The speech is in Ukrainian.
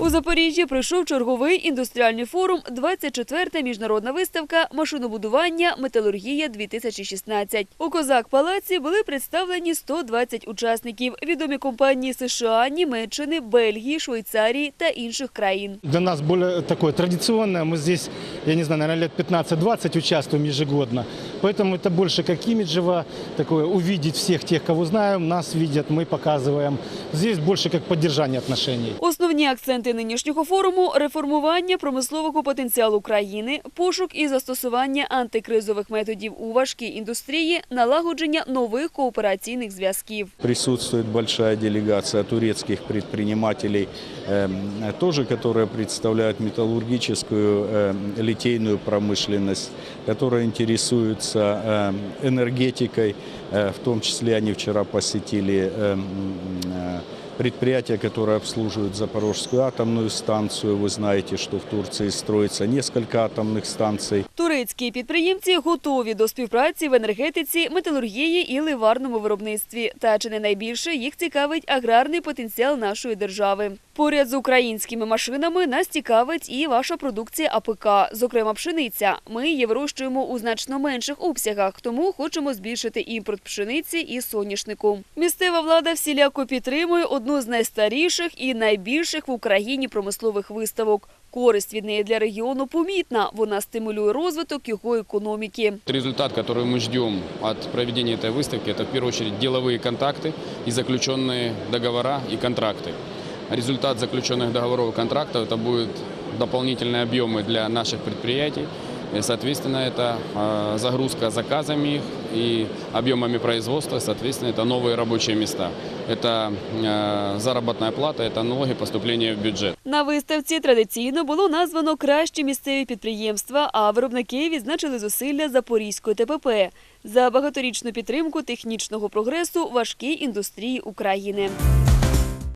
У Запоріжжі пройшов черговий індустріальний форум, 24-та міжнародна виставка «Машинобудування. Металургія-2016». У Козак-палаці були представлені 120 учасників, відомі компанії США, Німеччини, Бельгії, Швейцарії та інших країн. Для нас более такое традиционное. Мы здесь, я не знаю, наверное, лет 15-20 участвуем ежегодно. Поэтому это больше как имиджево, такое увидеть всех тех, кого знаем, нас видят, мы показываем. Здесь больше как поддержание отношений. Основні акценти нинішнього форуму – реформування промислового потенціалу країни, пошук і застосування антикризових методів у важкій індустрії, налагодження нових коопераційних зв'язків. Присутствует большая делегация турецких предпринимателей, эм, тоже, которые представляют металлургическую э, литейную промышленность, которые интересуются эм, энергетикой. Э, В том числе они вчера посетили эм, э, предприятие, которое обслуживает Запорожскую атомную станцию. Вы знаете, что в Турции строится несколько атомных станций. Турецькі підприємці готові до співпраці в енергетиці, металургії і ливарному виробництві. Та чи не найбільше їх цікавить аграрний потенціал нашої держави. Поряд з українськими машинами нас цікавить і ваша продукція АПК, зокрема пшениця. Ми її вирощуємо у значно менших обсягах, тому хочемо збільшити імпорт пшениці і соняшнику. Місцева влада всіляко підтримує одну з найстаріших і найбільших в Україні промислових виставок. Користь від неї для регіону помітна. Вона стимулює розвиток його економіки. Результат, который мы ждем от проведения этой выставки, это в первую очередь деловые контакты и заключенные договора и контракты. Результат заключенных договоров и контрактов это будут дополнительные объемы для наших предприятий. И, соответственно, это э, загрузка заказами их и объемами производства, соответственно, это новые рабочие места. Это э, заработная плата, это налоги, поступления в бюджет. На виставці традиційно було названо кращі місцеві підприємства, а виробники відзначили зусилля Запорізької ТПП за багаторічну підтримку технічного прогресу важкій індустрії України.